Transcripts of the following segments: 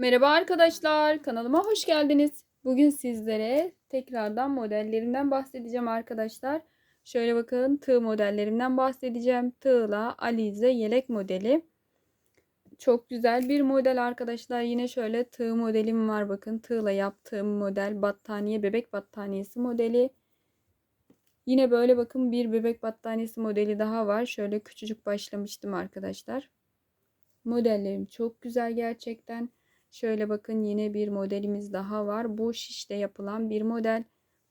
Merhaba arkadaşlar, kanalıma hoş geldiniz. Bugün sizlere tekrardan modellerimden bahsedeceğim arkadaşlar. Şöyle bakın tığ modellerimden bahsedeceğim. Tığla Alize yelek modeli. Çok güzel bir model arkadaşlar. Yine şöyle tığ modelim var bakın. Tığla yaptığım model battaniye bebek battaniyesi modeli. Yine böyle bakın bir bebek battaniyesi modeli daha var. Şöyle küçücük başlamıştım arkadaşlar. Modellerim çok güzel gerçekten. Şöyle bakın yine bir modelimiz daha var. Bu şişte yapılan bir model.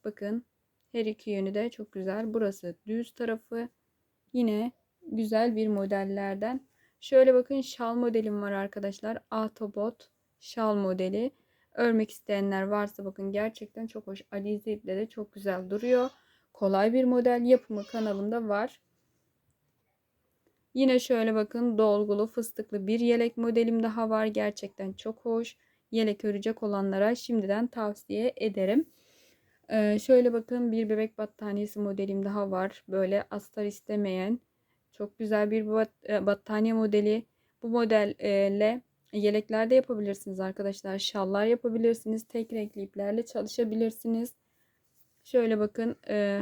Bakın her iki yönü de çok güzel. Burası düz tarafı. Yine güzel bir modellerden. Şöyle bakın şal modelim var arkadaşlar. Autobot şal modeli. Örmek isteyenler varsa bakın gerçekten çok hoş. Alize iple de çok güzel duruyor. Kolay bir model yapımı kanalımda var. Yine şöyle bakın dolgulu fıstıklı bir yelek modelim daha var. Gerçekten çok hoş. Yelek örecek olanlara şimdiden tavsiye ederim. Ee, şöyle bakın bir bebek battaniyesi modelim daha var. Böyle astar istemeyen çok güzel bir bat e, battaniye modeli. Bu modelle yelekler de yapabilirsiniz arkadaşlar. Şallar yapabilirsiniz. Tek renkli iplerle çalışabilirsiniz. Şöyle bakın e,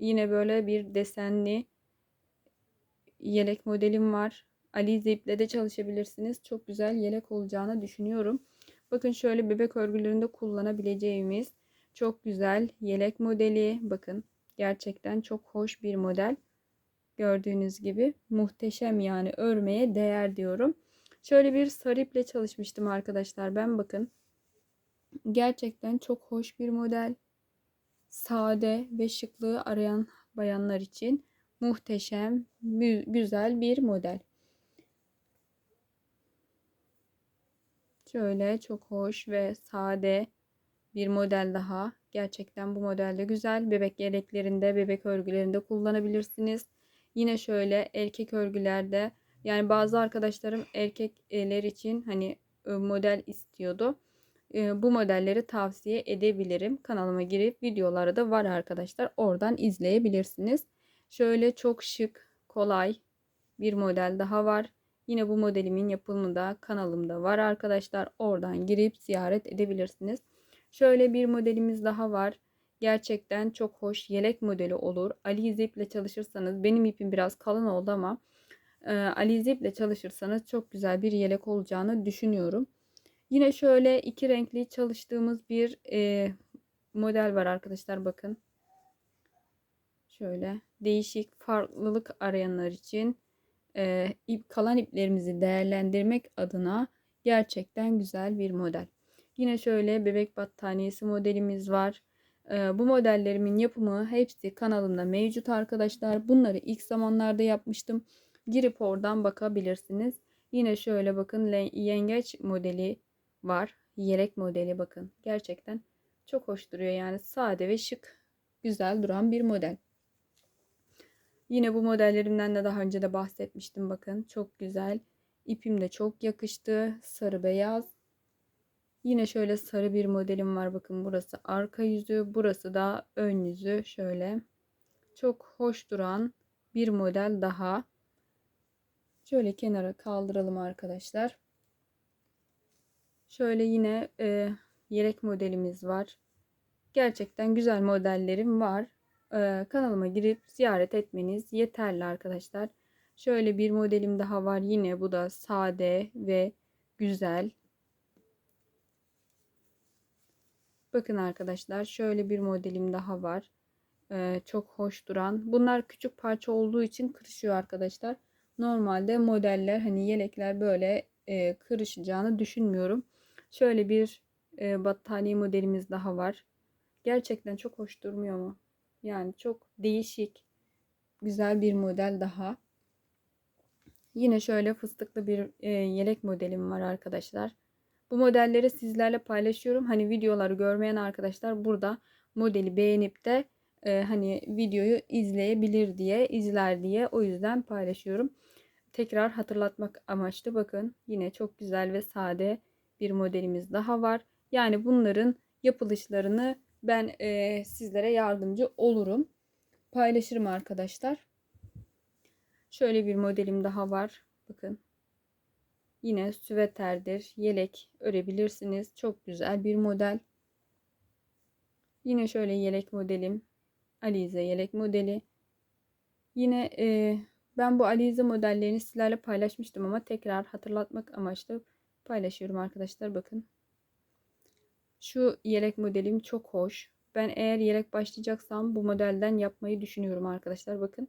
yine böyle bir desenli yelek modelim var. Alize iple de çalışabilirsiniz. Çok güzel yelek olacağını düşünüyorum. Bakın şöyle bebek örgülerinde kullanabileceğimiz çok güzel yelek modeli. Bakın gerçekten çok hoş bir model. Gördüğünüz gibi muhteşem yani örmeye değer diyorum. Şöyle bir sarı iple çalışmıştım arkadaşlar. Ben bakın gerçekten çok hoş bir model. Sade ve şıklığı arayan bayanlar için muhteşem, güzel bir model. Şöyle çok hoş ve sade bir model daha. Gerçekten bu modelde güzel. Bebek yeleklerinde, bebek örgülerinde kullanabilirsiniz. Yine şöyle erkek örgülerde yani bazı arkadaşlarım erkekler için hani e, model istiyordu. E, bu modelleri tavsiye edebilirim. Kanalıma girip videoları da var arkadaşlar. Oradan izleyebilirsiniz. Şöyle çok şık, kolay bir model daha var. Yine bu modelimin yapımı da kanalımda var arkadaşlar. Oradan girip ziyaret edebilirsiniz. Şöyle bir modelimiz daha var. Gerçekten çok hoş yelek modeli olur. Ali ile çalışırsanız benim ipim biraz kalın oldu ama e, Ali ile çalışırsanız çok güzel bir yelek olacağını düşünüyorum. Yine şöyle iki renkli çalıştığımız bir e, model var arkadaşlar bakın. Şöyle değişik farklılık arayanlar için e, ip kalan iplerimizi değerlendirmek adına gerçekten güzel bir model. Yine şöyle bebek battaniyesi modelimiz var. E, bu modellerimin yapımı hepsi kanalımda mevcut arkadaşlar. Bunları ilk zamanlarda yapmıştım. Girip oradan bakabilirsiniz. Yine şöyle bakın yengeç modeli var. Yelek modeli bakın. Gerçekten çok hoş duruyor. Yani sade ve şık güzel duran bir model. Yine bu modellerimden de daha önce de bahsetmiştim. Bakın çok güzel. İpim de çok yakıştı. Sarı beyaz. Yine şöyle sarı bir modelim var. Bakın burası arka yüzü. Burası da ön yüzü. Şöyle. Çok hoş duran bir model daha. Şöyle kenara kaldıralım arkadaşlar. Şöyle yine e, yelek modelimiz var. Gerçekten güzel modellerim var kanalıma girip ziyaret etmeniz yeterli arkadaşlar. Şöyle bir modelim daha var. Yine bu da sade ve güzel. Bakın arkadaşlar şöyle bir modelim daha var. çok hoş duran. Bunlar küçük parça olduğu için kırışıyor arkadaşlar. Normalde modeller hani yelekler böyle kırışacağını düşünmüyorum. Şöyle bir battaniye modelimiz daha var. Gerçekten çok hoş durmuyor mu? Yani çok değişik, güzel bir model daha. Yine şöyle fıstıklı bir e, yelek modelim var arkadaşlar. Bu modelleri sizlerle paylaşıyorum. Hani videoları görmeyen arkadaşlar burada modeli beğenip de e, hani videoyu izleyebilir diye, izler diye o yüzden paylaşıyorum. Tekrar hatırlatmak amaçlı bakın yine çok güzel ve sade bir modelimiz daha var. Yani bunların yapılışlarını ben e, sizlere yardımcı olurum. Paylaşırım arkadaşlar. Şöyle bir modelim daha var. Bakın. Yine süveterdir. Yelek örebilirsiniz. Çok güzel bir model. Yine şöyle yelek modelim. Alize yelek modeli. Yine e, ben bu Alize modellerini sizlerle paylaşmıştım ama tekrar hatırlatmak amaçlı paylaşıyorum arkadaşlar. Bakın. Şu yelek modelim çok hoş. Ben eğer yelek başlayacaksam bu modelden yapmayı düşünüyorum arkadaşlar. Bakın.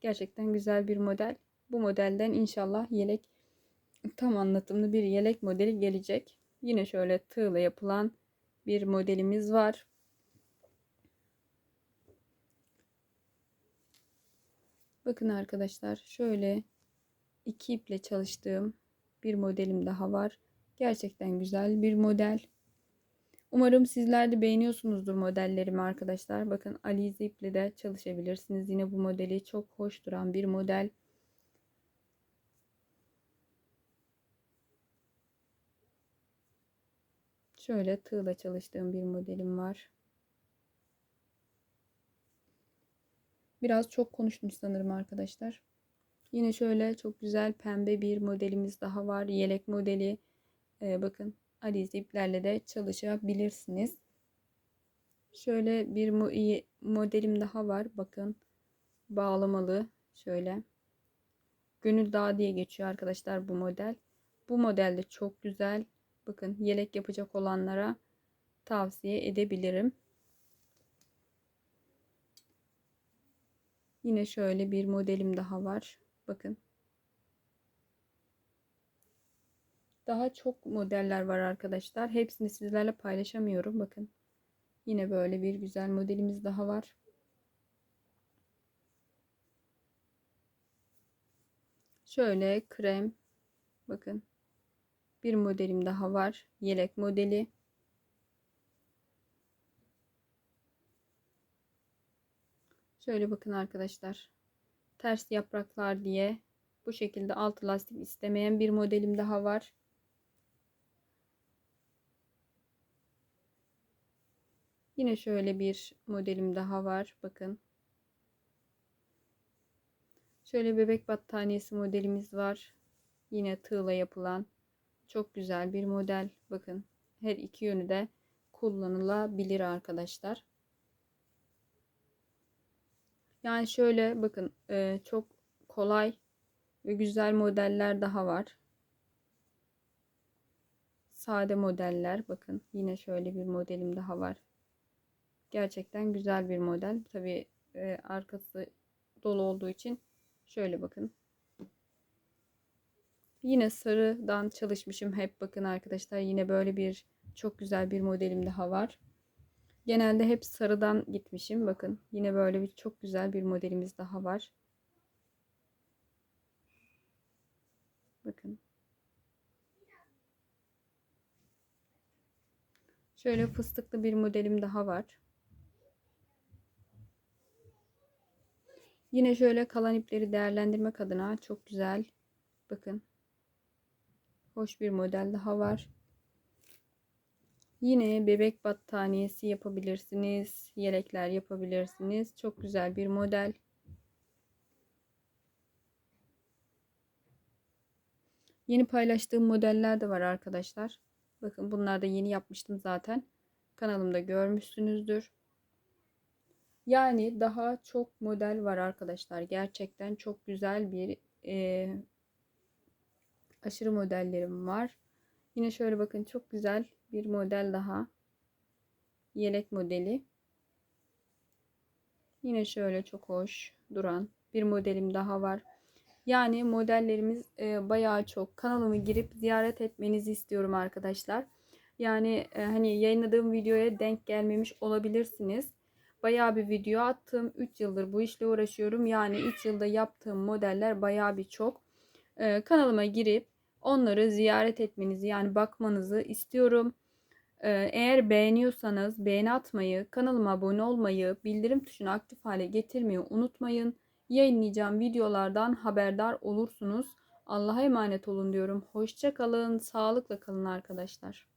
Gerçekten güzel bir model. Bu modelden inşallah yelek tam anlatımlı bir yelek modeli gelecek. Yine şöyle tığla yapılan bir modelimiz var. Bakın arkadaşlar şöyle iki iple çalıştığım bir modelim daha var. Gerçekten güzel bir model. Umarım sizler de beğeniyorsunuzdur modellerimi arkadaşlar. Bakın Alize iple de çalışabilirsiniz. Yine bu modeli çok hoş duran bir model. Şöyle tığla çalıştığım bir modelim var. Biraz çok konuştum sanırım arkadaşlar. Yine şöyle çok güzel pembe bir modelimiz daha var. Yelek modeli. Ee, bakın Alize iplerle de çalışabilirsiniz. Şöyle bir modelim daha var. Bakın bağlamalı. Şöyle. Gönül Dağı diye geçiyor arkadaşlar bu model. Bu model de çok güzel. Bakın yelek yapacak olanlara tavsiye edebilirim. Yine şöyle bir modelim daha var. Bakın. Daha çok modeller var arkadaşlar. Hepsini sizlerle paylaşamıyorum. Bakın. Yine böyle bir güzel modelimiz daha var. Şöyle krem. Bakın. Bir modelim daha var. Yelek modeli. Şöyle bakın arkadaşlar. Ters yapraklar diye bu şekilde alt lastik istemeyen bir modelim daha var. Yine şöyle bir modelim daha var. Bakın. Şöyle bebek battaniyesi modelimiz var. Yine tığla yapılan çok güzel bir model. Bakın her iki yönü de kullanılabilir arkadaşlar. Yani şöyle bakın e, çok kolay ve güzel modeller daha var. Sade modeller bakın yine şöyle bir modelim daha var. Gerçekten güzel bir model. Tabi e, arkası dolu olduğu için şöyle bakın. Yine sarıdan çalışmışım hep bakın arkadaşlar. Yine böyle bir çok güzel bir modelim daha var. Genelde hep sarıdan gitmişim. Bakın yine böyle bir çok güzel bir modelimiz daha var. Bakın. Şöyle fıstıklı bir modelim daha var. Yine şöyle kalan ipleri değerlendirmek adına çok güzel. Bakın. Hoş bir model daha var. Yine bebek battaniyesi yapabilirsiniz. Yelekler yapabilirsiniz. Çok güzel bir model. Yeni paylaştığım modeller de var arkadaşlar. Bakın bunlar da yeni yapmıştım zaten. Kanalımda görmüşsünüzdür. Yani daha çok model var arkadaşlar. Gerçekten çok güzel bir e, aşırı modellerim var. Yine şöyle bakın çok güzel bir model daha. Yelek modeli. Yine şöyle çok hoş duran bir modelim daha var. Yani modellerimiz e, bayağı çok. Kanalımı girip ziyaret etmenizi istiyorum arkadaşlar. Yani e, hani yayınladığım videoya denk gelmemiş olabilirsiniz. Bayağı bir video attım. 3 yıldır bu işle uğraşıyorum. Yani 3 yılda yaptığım modeller bayağı bir çok. E, kanalıma girip onları ziyaret etmenizi yani bakmanızı istiyorum. Ee, eğer beğeniyorsanız beğeni atmayı, kanalıma abone olmayı, bildirim tuşunu aktif hale getirmeyi unutmayın. Yayınlayacağım videolardan haberdar olursunuz. Allah'a emanet olun diyorum. Hoşça kalın, sağlıkla kalın arkadaşlar.